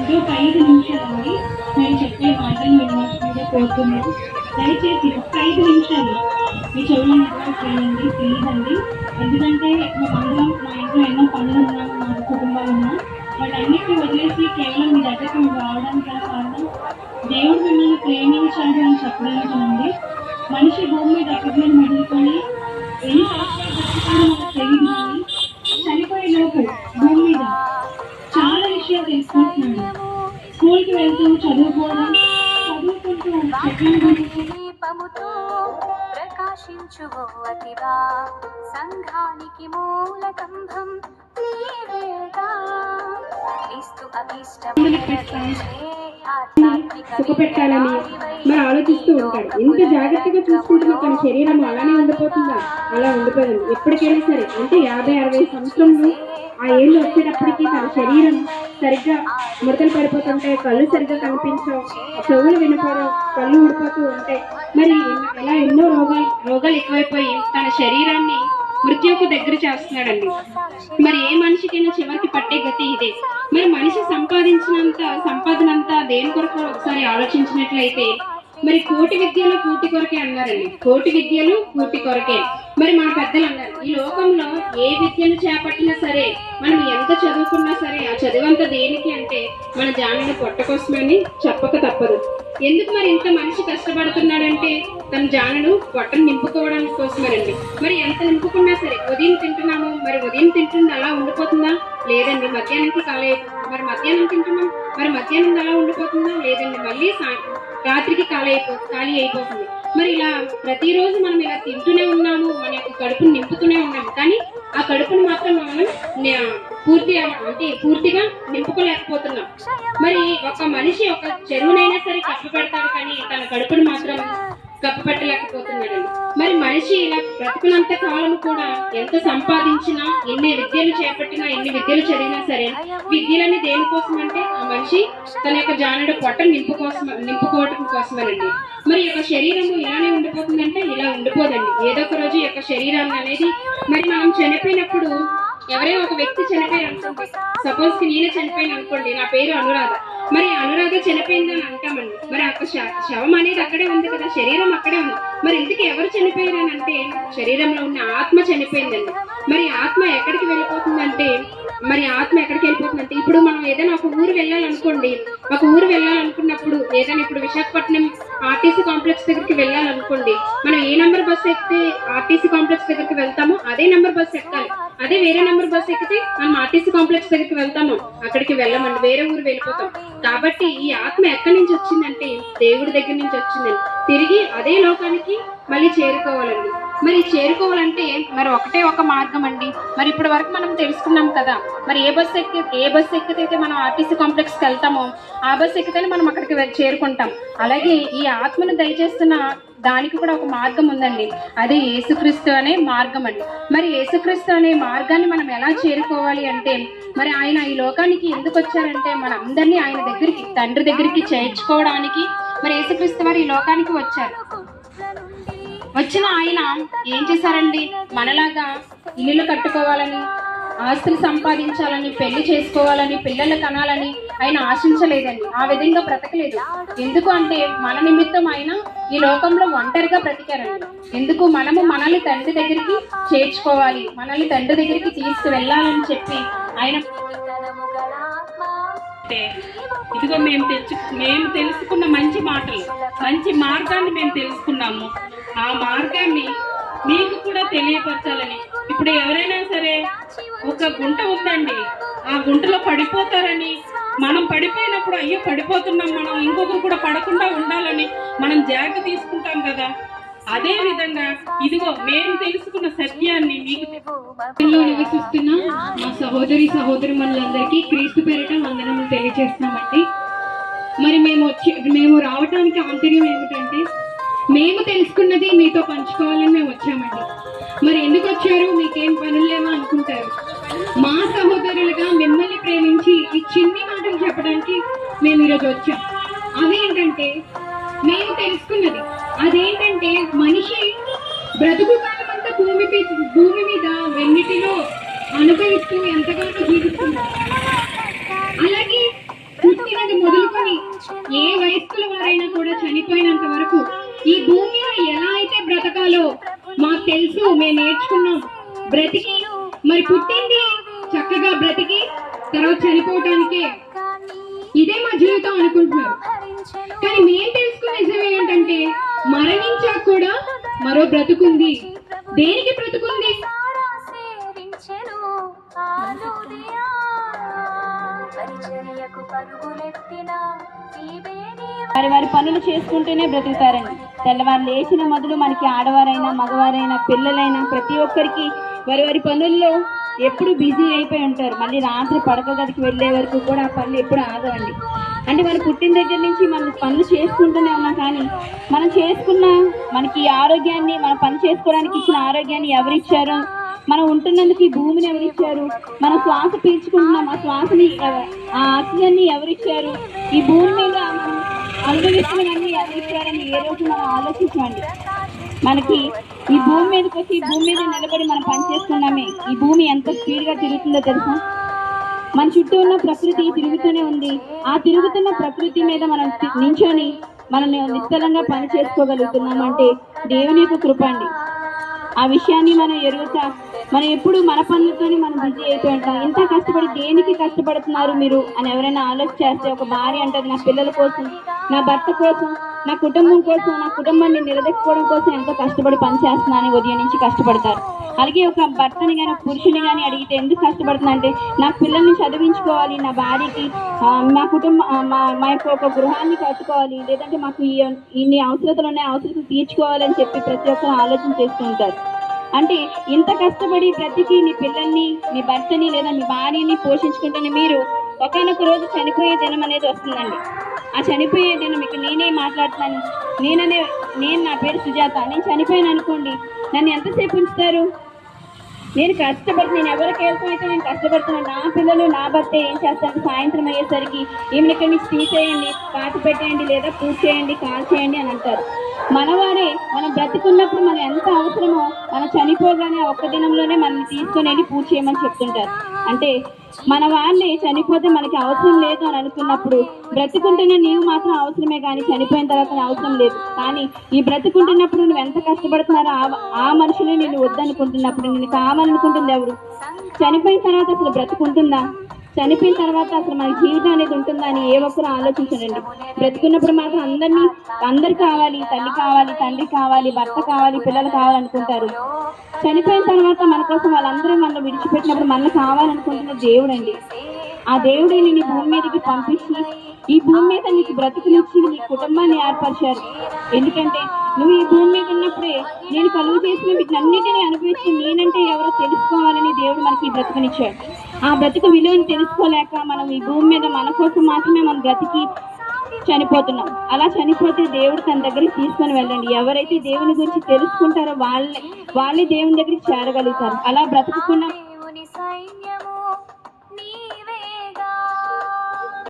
అంటే ఒక ఐదు నిమిషాలండి నేను చెప్పే మాటలు వినవలసిందిగా కోరుతున్నాను దయచేసి ఒక ఐదు నిమిషాలు. మీ చెవులు కూడా చేయండి ప్లీజ్ అండి ఎందుకంటే మేమందరం మా ఇంట్లో ఎన్నో పనులు ఉన్నాము మా కుటుంబాలు ఉన్నాం వాళ్ళన్నిటిని వదిలేసి కేవలం మీ దగ్గరికి మేము రావడానికి గల కారణం దేవుడు మిమ్మల్ని ప్రేమించాడు అని చెప్పడానికేనండి మనిషి భూమి మీద ఎక్కడి మీద మెదులుకొని ఎన్ని సంవత్సరాలు బతుకుతాడో మనకు తెలియదు కానీ చనిపోయే లోపు భూమి మీద వెళ్తూ చదువుకోవడం చదువుకుంటూ దీపముతో ప్రకాశించువో అతివా సంఘానికి నీవేగా క్రీస్తు సుఖపెట్టాలని మరి ఆలోచిస్తూ ఉంటాడు. ఎంత జాగ్రత్తగా చూసుకుంటున్న తన శరీరం అలానే ఉండిపోతుందా? అలా ఉండిపోయింది ఎప్పటికైనా సరే. అంటే యాభై అరవై సంవత్సరంలో ఆ ఏళ్ళు వచ్చేటప్పటికి తన శరీరం సరిగ్గా ముడతలు పడిపోతుంటాయి కళ్ళు సరిగ్గా కనిపించవు చెవులు వినపడవు కళ్ళు ఊడిపోతూ ఉంటాయి. మరి అలా ఎన్నో రోగాలు రోగాలు ఎక్కువైపోయి తన శరీరాన్ని మృత్యువుకు దగ్గర చేస్తున్నాడండి. మరి ఏ మనిషికైనా చివరికి పట్టే గతి ఇదే. మరి మనిషి సంపాదించినంత సంపాదనంతా దేని కొరకు ఒకసారి ఆలోచించినట్లయితే మరి కోటి విద్యలు కూటి కొరకే అన్నారండి. కోటి విద్యలు కూటి కొరకే. మరి మన పెద్దలు అన్నారు ఈ లోకంలో ఏ విద్యను చేపట్టినా సరే మనం ఎంత చదువుకున్నా సరే ఆ చదువంత దేనికి అంటే మన జానుడు పొట్ట కోసమని చెప్పక తప్పదు. ఎందుకు మరి ఇంత మనిషి కష్టపడుతున్నాడంటే? తన జానుడు పొట్టను నింపుకోవడానికి కోసమేనండి. మరి ఎంత నింపుకున్నా సరే ఉదయం తింటున్నాము మరి ఉదయం తింటుంది అలా ఉండిపోతుందా? లేదండి మధ్యాహ్నానికి కాలేదు. మరి మధ్యాహ్నం తింటున్నాం మరి మధ్యాహ్నం అలా ఉండిపోతుందా? లేదండి మళ్ళీ రాత్రికి ఖాళీ అయిపో ఖాళీ అయిపోతుంది. మరి ఇలా ప్రతిరోజు మనం ఇలా తింటూనే ఉన్నాము మన యొక్క కడుపును నింపుతూనే ఉన్నాము. కానీ ఆ కడుపును మాత్రం మనం పూర్తి అంటే పూర్తిగా నింపుకోలేకపోతున్నాం. మరి ఒక మనిషి ఒక చెరువునైనా సరే కప్పపెడతాడు కానీ తన కడుపును మాత్రం కప్పు మనిషి ఇలా బ్రతుకునంత కాలం కూడా ఎంత సంపాదించినా ఎన్ని విద్యలు చేపట్టినా ఎన్ని విద్యలు చదివినా సరే విద్యలన్నీ దేనికోసం అంటే ఆ మనిషి తన యొక్క జానుడు పొట్ట నింపు కోసం నింపుకోవటం కోసమేనండి. మరి యొక్క శరీరము ఇలానే ఉండిపోతుందంటే ఇలా ఉండిపోదండి. ఏదో ఒక రోజు యొక్క శరీరాన్ని అనేది మరి మనం చనిపోయినప్పుడు ఎవరైనా ఒక వ్యక్తి చనిపోయారు సపోజ్కి నేనే చనిపోయాను అనుకోండి నా పేరు అనురాధ. మరి అనురాధ చనిపోయిందని అంటామండి. మరి అక్కడ శవం అనేది అక్కడే ఉంది కదా శరీరం అక్కడే ఉంది. మరి ఇందుకు ఎవరు చనిపోయారని అని అంటే శరీరంలో ఉన్న ఆత్మ చనిపోయిందండి. మరి ఆత్మ ఎక్కడికి వెళ్ళిపోతుందంటే మరి ఆత్మ ఎక్కడికి వెళ్ళిపోతుందంటే ఇప్పుడు మనం ఏదైనా ఒక ఊరు వెళ్ళాలనుకోండి ఒక ఊరు వెళ్ళాలనుకున్నప్పుడు ఏదైనా ఇప్పుడు విశాఖపట్నం ఆర్టీసీ కాంప్లెక్స్ దగ్గరికి వెళ్ళాలనుకోండి మనం ఏ నెంబర్ బస్సు ఎక్కితే ఆర్టీసీ కాంప్లెక్స్ దగ్గరికి వెళ్తామో అదే నెంబర్ బస్సు ఎక్కాలి. అదే వేరే నెంబర్ బస్ ఎక్కితే మనం ఆర్టీసీ కాంప్లెక్స్ దగ్గరికి వెళ్తాము అక్కడికి వెళ్ళమండి వేరే ఊరు వెళ్ళిపోతాం. కాబట్టి ఈ ఆత్మ ఎక్కడి నుంచి వచ్చిందంటే దేవుడి దగ్గర నుంచి వచ్చిందండి. తిరిగి అదే లోకానికి మళ్ళీ చేరుకోవాలండి. మరి చేరుకోవాలంటే మరి ఒకటే ఒక మార్గం అండి. మరి ఇప్పటి వరకు మనం తెలుసుకున్నాం కదా మరి ఏ బస్ ఎక్కి ఏ బస్ ఎక్కితే మనం ఆర్టీసీ కాంప్లెక్స్కి వెళ్తామో ఆ బస్ ఎక్కితేనే మనం అక్కడికి చేరుకుంటాం. అలాగే ఈ ఆత్మను దయచేస్తున్న దానికి కూడా ఒక మార్గం ఉందండి. అది యేసుక్రీస్తు అనే మార్గం అండి. మరి యేసుక్రీస్తు అనే మార్గాన్ని మనం ఎలా చేరుకోవాలి అంటే మరి ఆయన ఈ లోకానికి ఎందుకు వచ్చారంటే మన అందరినీ ఆయన దగ్గరికి తండ్రి దగ్గరికి చేర్చుకోవడానికి మరి యేసుక్రీస్తు వారు ఈ లోకానికి వచ్చారు. వచ్చిన ఆయన ఏం చేశారండి? మనలాగా ఇల్లు కట్టుకోవాలని ఆస్తులు సంపాదించాలని పెళ్ళి చేసుకోవాలని పిల్లలు కనాలని ఆయన ఆశించలేదండి. ఆ విధంగా బ్రతకలేదు. ఎందుకు అంటే మన నిమిత్తం ఆయన ఈ లోకంలో ఒంటరిగా బ్రతికారండి. ఎందుకు మనము మనల్ని తండ్రి దగ్గరికి చేర్చుకోవాలి మనల్ని తండ్రి దగ్గరికి తీసుకువెళ్ళాలని చెప్పి ఆయన అంటే ఇదిగో మేము తెచ్చు మేము తెలుసుకున్న మంచి మాటలు మంచి మార్గాన్ని మేము తెలుసుకున్నాము. ఆ మార్గాన్ని మీకు కూడా తెలియపరచాలని. ఇప్పుడు ఎవరైనా సరే ఒక గుంట ఉందండి ఆ గుంటలో పడిపోతారని మనం పడిపోయినప్పుడు అయ్యో పడిపోతున్నాం మనం ఇంకొకరు కూడా పడకుండా ఉండాలని మనం జాగ్రత్త తీసుకుంటాం కదా. అదే విధంగా ఇదిగో మేము తెలుసుకున్న సత్యాన్ని మీకు నివసిస్తున్న మా సహోదరి సహోదరి మనులందరికీ క్రీస్తు పేరిట వందనములు చేస్తున్నామండి. మరి మేము వచ్చి మేము రావడానికి ఆంతర్యం ఏమిటంటే మేము తెలుసుకున్నది మీతో పంచుకోవాలని మేము వచ్చామండి. మరి ఎందుకు వచ్చారు? మీకేం పనులు లేవా అనుకుంటారు? మా సహోదరులుగా మిమ్మల్ని ప్రేమించి ఈ చిన్ని మాటలు చెప్పడానికి మేము ఈరోజు వచ్చాం. అదేంటంటే మేము తెలుసుకున్నది అదేంటంటే మనిషి బ్రతుకు కాలం అంతా భూమి భూమి మీద వెన్నిటిలో అనుభవిస్తూ ఎంతగానో జీవిస్తున్నాడు అలాగే పుట్టిన దగ్గర మొదలుకొని ఏ వయస్కుల వారైనా కూడా చనిపోయినంత వరకు ఈ భూమి మీద ఎలా అయితే బ్రతకాలో మాకు తెలుసు మేము నేర్చుకున్నాం. బ్రతికి మరి పుట్టింది చక్కగా బ్రతికి తర్వాత చనిపోవటానికే. ఇదే మా జీవితం అనుకుంటున్నారు. కానీ మేం తెలుసుకున్న నిజం ఏంటంటే మరణించాక కూడా మరో బ్రతుకుంది. దేనికి బ్రతుకుంది? వారి వారి పనులు చేసుకుంటూనే బ్రతుకుతారండి. తెల్లవారు లేచిన మొదలు మనకి ఆడవారైనా మగవారైనా పిల్లలైనా ప్రతి ఒక్కరికి వారి వారి పనుల్లో ఎప్పుడు బిజీ అయిపోయి ఉంటారు. మళ్ళీ రాత్రి పడక గదికి వెళ్ళే వరకు కూడా ఆ పనులు ఎప్పుడు ఆగవండి. అంటే మనం పుట్టిన దగ్గర నుంచి మనం పనులు చేసుకుంటూనే ఉన్నాం కానీ మనం చేసుకున్న మనకి ఈ ఆరోగ్యాన్ని మనం పని చేసుకోవడానికి ఇచ్చిన ఆరోగ్యాన్ని ఎవరిచ్చారో? మనం ఉంటున్నందుకు ఈ భూమిని ఎవరిచ్చారు మన శ్వాస పీల్చుకుంటున్నాం. ఆ శ్వాసని ఆ ఆక్సిజన్ని ఎవరిచ్చారు ఈ భూమి మీద అనుభవిస్తున్నవన్నీ ఎవరిచ్చారని ఏ రోజు మనం ఆలోచించండి మనకి ఈ భూమి మీదకి వచ్చి ఈ భూమి మీద నిలబడి మనం పనిచేస్తున్నామే. ఈ భూమి ఎంత స్పీడ్గా తిరుగుతుందో తెలుసా? మన చుట్టూ ఉన్న ప్రకృతి తిరుగుతూనే ఉంది. ఆ తిరుగుతున్న ప్రకృతి మీద మనం నించొని మనం నిశ్చలంగా పని చేసుకోగలుగుతున్నాం అంటే దేవుని యొక్క కృప అండి. ఆ విషయాన్ని మనం ఎరుగుతా మనం ఎప్పుడు మన పనులతోనే మనం బిజీ అయిపోయి ఉంటాం. ఇంత కష్టపడి దేనికి కష్టపడుతున్నారు మీరు అని ఎవరైనా ఆలోచన చేస్తే ఒక భార్య అంటది నా పిల్లల కోసం నా భర్త కోసం నా కుటుంబం కోసం నా కుటుంబాన్ని నిలదెక్కుకోవడం కోసం ఎంతో కష్టపడి పనిచేస్తున్నానని ఉదయం నుంచి కష్టపడతారు. అలాగే ఒక భర్తని కానీ ఒక పురుషుని కానీ అడిగితే ఎందుకు కష్టపడుతున్నా అంటే నా పిల్లల్ని చదివించుకోవాలి నా భార్యకి నా మా కుటుంబం మా మా యొక్క ఒక గృహాన్ని కట్టుకోవాలి లేదంటే మాకు ఈ ఇన్ని అవసరతలు ఉన్నాయి అవసరతలు తీర్చుకోవాలని చెప్పి ప్రతి ఒక్కరు ఆలోచన చేస్తుంటారు అంటే ఇంత కష్టపడి బ్రతికి నీ పిల్లల్ని నీ భర్తని లేదా మీ భార్యని పోషించుకుంటున్న మీరు ఒకనొక రోజు చనిపోయే దినం అనేది వస్తుందండి. ఆ చనిపోయే దినం ఇక నేనే మాట్లాడుతున్నాను నేననే నేను నా పేరు సుజాత. నేను చనిపోయాను అనుకోండి నన్ను ఎంతసేపు ఉంచుతారు? నేను కష్టపడి నేను ఎవరికి అయితే నేను కష్టపడుతున్నాను. నా పిల్లలు నా భర్త ఏం చేస్తాను సాయంత్రం అయ్యేసరికి ఈమెను ఇక్కడి నుంచి తీసేయండి పాత పెట్టేయండి లేదా పూజ చేయండి కాల్ చేయండి అని అంటారు. మనవారే మనం బ్రతుకున్నప్పుడు మనం ఎంత అవసరమో మనం చనిపోగానే ఒక్క దినంలోనే మనల్ని తీసుకొని వెళ్ళి పూజ చేయమని చెప్తుంటారు. అంటే మన వాళ్ళే చనిపోతే మనకి అవసరం లేదు అని అనుకున్నప్పుడు బ్రతుకుంటున్న నీవు మాత్రం అవసరమే కానీ చనిపోయిన తర్వాత అవసరం లేదు. కానీ ఈ బ్రతుకుంటున్నప్పుడు నువ్వు ఎంత కష్టపడుతున్నారో ఆ ఆ మనుషులే నేను వద్దనుకుంటున్నప్పుడు నేను కావాలనుకుంటుంది ఎవరు? చనిపోయిన తర్వాత అసలు బ్రతుకుంటుందా? చనిపోయిన తర్వాత అసలు మన జీవితం అనేది ఉంటుందా అని ఏ ఒక్కరు ఆలోచించడండి బ్రతుకున్నప్పుడు మాత్రం అందరినీ అందరు కావాలి తల్లి కావాలి తండ్రి కావాలి భర్త కావాలి పిల్లలు కావాలనుకుంటారు. చనిపోయిన తర్వాత మన కోసం వాళ్ళందరూ మనల్ని విడిచిపెట్టినప్పుడు మనల్ని కావాలనుకుంటున్న దేవుడు అండి ఆ దేవుడే నేను భూమి మీదకి పంపించి ఈ భూమి మీద నీకు బ్రతుకునిచ్చి నీ కుటుంబాన్ని ఏర్పరిచారు. ఎందుకంటే నువ్వు ఈ భూమి మీద ఉన్నప్పుడే నేను కలుగు చేసిన వీటినన్నిటినీ అనుభవించి నేనంటే ఎవరో తెలుసుకోవాలని దేవుడు మనకి బ్రతుకునిచ్చాడు. ఆ బ్రతుకు విలువను తెలుసుకోలేక మనం ఈ భూమి మీద మన కోసం మాత్రమే మనం బ్రతికి చనిపోతున్నాం. అలా చనిపోతే దేవుడు తన దగ్గరికి తీసుకొని వెళ్ళండి. ఎవరైతే దేవుని గురించి తెలుసుకుంటారో వాళ్ళే వాళ్ళే దేవుని దగ్గరికి చేరగలుగుతారు. అలా బ్రతకకుండా